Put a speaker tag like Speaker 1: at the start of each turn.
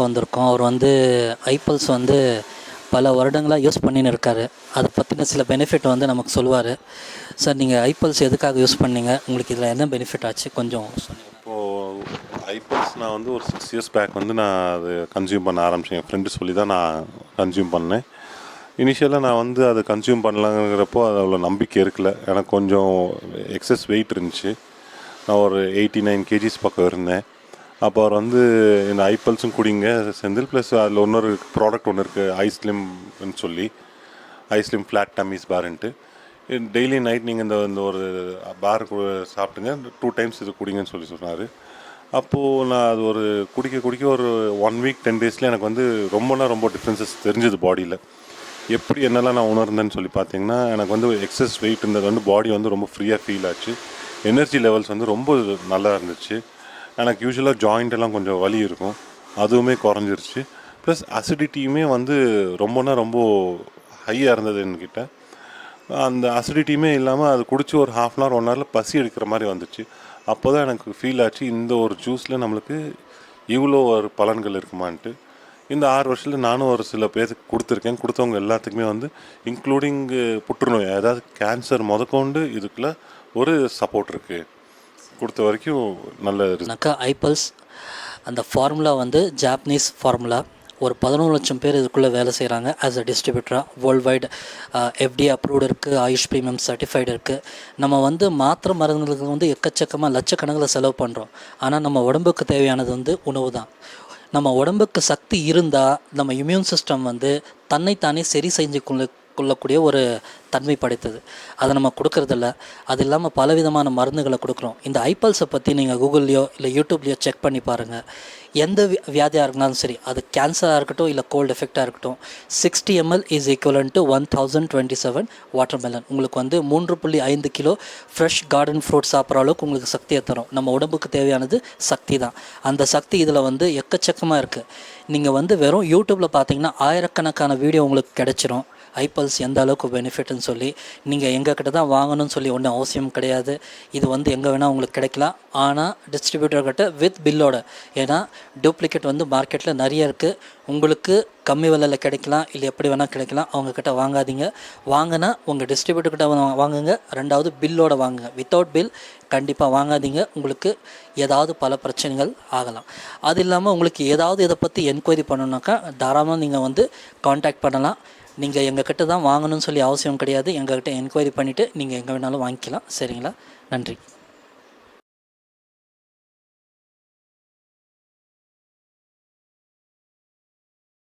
Speaker 1: வந்திருக்கோம். அவர் வந்து ஐப்பல்ஸ் வந்து பல வருடங்களாக யூஸ் பண்ணின்னு இருக்காரு. அதை பற்றின சில பெனிஃபிட் வந்து நமக்கு சொல்லுவார். சார் நீங்கள் ஐப்பல்ஸ் எதுக்காக யூஸ் பண்ணீங்க? உங்களுக்கு இதில் என்ன பெனிஃபிட் ஆச்சு? கொஞ்சம்
Speaker 2: இப்போது ஐபல்ஸ் நான் வந்து ஒரு சிக்ஸ் இயர்ஸ் பேக் வந்து நான் அது கன்சியூம் பண்ண ஆரம்பித்தேன் என் ஃப்ரெண்டு சொல்லி தான் நான் கன்சியூம் பண்ணேன். இனிஷியலாக நான் வந்து அதை கன்சியூம் பண்ணலாங்கிறப்போ அது அவ்வளோ நம்பிக்கை இருக்கல. எனக்கு கொஞ்சம் எக்ஸஸ் வெயிட் இருந்துச்சு. நான் ஒரு எயிட்டி நைன் கேஜிஸ் பக்கம் இருந்தேன். அப்போ அவர் வந்து இந்த ஐப்பல்ஸும் குடிங்க செந்தில் ப்ளஸ் அதில் இன்னொரு ப்ராடக்ட் ஒன்று இருக்குது ஐஸ்லிம்னு சொல்லி ஐஸ்லிம் ஃப்ளாட் டம்மிஸ் பாருன்ட்டு டெய்லி நைட் நீங்கள் இந்த இந்த ஒரு பார் சாப்பிட்டுங்க டூ டைம்ஸ் இது குடிங்கன்னு சொல்லி சொன்னார். அப்போது நான் அது ஒரு குடிக்க குடிக்க ஒரு ஒன் வீக் டென் டேஸில் எனக்கு வந்து ரொம்பனா ரொம்ப டிஃப்ரென்சஸ் தெரிஞ்சுது பாடியில் எப்படி என்னெல்லாம் நான் உணர்ந்தேன்னு சொல்லி பார்த்தீங்கன்னா எனக்கு வந்து எக்ஸஸ் வெயிட் இருந்தது வந்து பாடி வந்து ரொம்ப ஃப்ரீயாக ஃபீல் ஆச்சு. எனர்ஜி லெவல்ஸ் வந்து ரொம்ப நல்லா இருந்துச்சு. எனக்கு யூஸ்வலாக ஜாயிண்ட் எல்லாம் கொஞ்சம் வலி இருக்கும். அதுவுமே குறைஞ்சிருச்சு. ப்ளஸ் அசிடிட்டியுமே வந்து ரொம்பனா ரொம்ப ஹையாக இருந்தது என்கிட்ட. அந்த அசிடிட்டியுமே இல்லாமல் அது குடிச்சு ஒரு ஹாஃப் அன் ஹவர் ஒன் ஹவரில் பசி எடுக்கிற மாதிரி வந்துச்சு. அப்போ தான் எனக்கு ஃபீல் ஆச்சு இந்த ஒரு ஜூஸில் நம்மளுக்கு இவ்வளோ ஒரு பலன்கள் இருக்குமான்ட்டு. இந்த ஆறு வருஷத்தில் நானும் ஒரு சில பேருக்கு கொடுத்துருக்கேன். கொடுத்தவங்க எல்லாத்துக்குமே வந்து இன்க்ளூடிங் புற்றுநோய் அதாவது கேன்சர் முதற்கொண்டு இதுக்குள்ள ஒரு சப்போர்ட் இருக்குது கொடுத்த வரைக்கும் நல்ல ரிசல்ட்.
Speaker 1: நக்கா அந்த ஃபார்முலா வந்து ஜாப்பனீஸ் ஃபார்முலா. ஒரு பதினோரு லட்சம் பேர் இதுக்குள்ளே வேலை செய்கிறாங்க ஆஸ் அ டிஸ்ட்ரிபியூட்டராக வேர்ல்டு வைடு எஃப்டி அப்ரூவ்டு இருக்குது ஆயுஷ் ப்ரீமியம் சர்டிஃபைடு இருக்குது நம்ம வந்து மாத்திரை மருந்துகளுக்கு வந்து எக்கச்சக்கமாக லட்சக்கணக்கில் செலவு பண்ணுறோம் ஆனால் நம்ம உடம்புக்கு தேவையானது வந்து உணவு தான். நம்ம உடம்புக்கு சக்தி இருந்தால் நம்ம இம்யூன் சிஸ்டம் வந்து தன்னைத்தானே சரி செஞ்சு கொள்ளக்கூடிய ஒரு தன்மை படைத்தது. அதை நம்ம கொடுக்கறதில்ல. அது இல்லாமல் பலவிதமான மருந்துகளை கொடுக்குறோம். இந்த ஐப்பல்ஸை பற்றி நீங்கள் கூகுள்லையோ இல்லை யூடியூப்லேயோ செக் பண்ணி பாருங்கள் எந்த வியாதியாக இருந்தாலும் சரி அது கேன்சராக இருக்கட்டும் இல்லை கோல்டு எஃபெக்டாக இருக்கட்டும் sixty ml is equivalent to one thousand twenty seven watermelon உங்களுக்கு வந்து மூன்று புள்ளி ஐந்து கிலோ ஃப்ரெஷ் கார்டன் ஃப்ரூட் சாப்பிட்ற அளவுக்கு உங்களுக்கு சக்தியை தரும். நம்ம உடம்புக்கு தேவையானது சக்தி தான். அந்த சக்தி இதில் வந்து எக்கச்சக்கமாக இருக்குது நீங்கள் வந்து வெறும் யூடியூப்பில் பார்த்தீங்கன்னா ஆயிரக்கணக்கான வீடியோ உங்களுக்கு கிடைச்சிரும். ஐபல்ஸ் எந்த அளவுக்கு பெனிஃபிட்னு சொல்லி நீங்கள் எங்கள் கிட்ட தான் வாங்கணும்னு சொல்லி ஒன்றும் அவசியம் கிடையாது. இது வந்து எங்கே வேணால் உங்களுக்கு கிடைக்கலாம். ஆனால் டிஸ்ட்ரிபியூட்டர்கிட்ட வித் பில்லோட ஏன்னா டூப்ளிகேட் வந்து மார்க்கெட்டில் நிறைய இருக்குது உங்களுக்கு கம்மி விலையில் கிடைக்கலாம் இல்லை எப்படி வேணால் கிடைக்கலாம் அவங்கக்கிட்ட வாங்காதீங்க. வாங்கினா உங்கள் டிஸ்ட்ரிபியூட்டர்கிட்ட வாங்குங்க. ரெண்டாவது பில்லோட வாங்குங்க. வித்தவுட் பில் கண்டிப்பாக வாங்காதீங்க. உங்களுக்கு ஏதாவது பல பிரச்சனைகள் ஆகலாம். அது இல்லாமல் உங்களுக்கு ஏதாவது இதை பற்றி என்கொயரி பண்ணணுன்னாக்கா தாராளமாக நீங்கள் வந்து காண்டாக்ட் பண்ணலாம். நீங்கள் எங்கள் கிட்ட தான் வாங்கணும்னு சொல்லி அவசியம் கிடையாது. எங்கள்கிட்ட என்கொயரி பண்ணிவிட்டு நீங்கள் எங்கே வேணாலும் வாங்கிக்கலாம். சரிங்களா? நன்றி.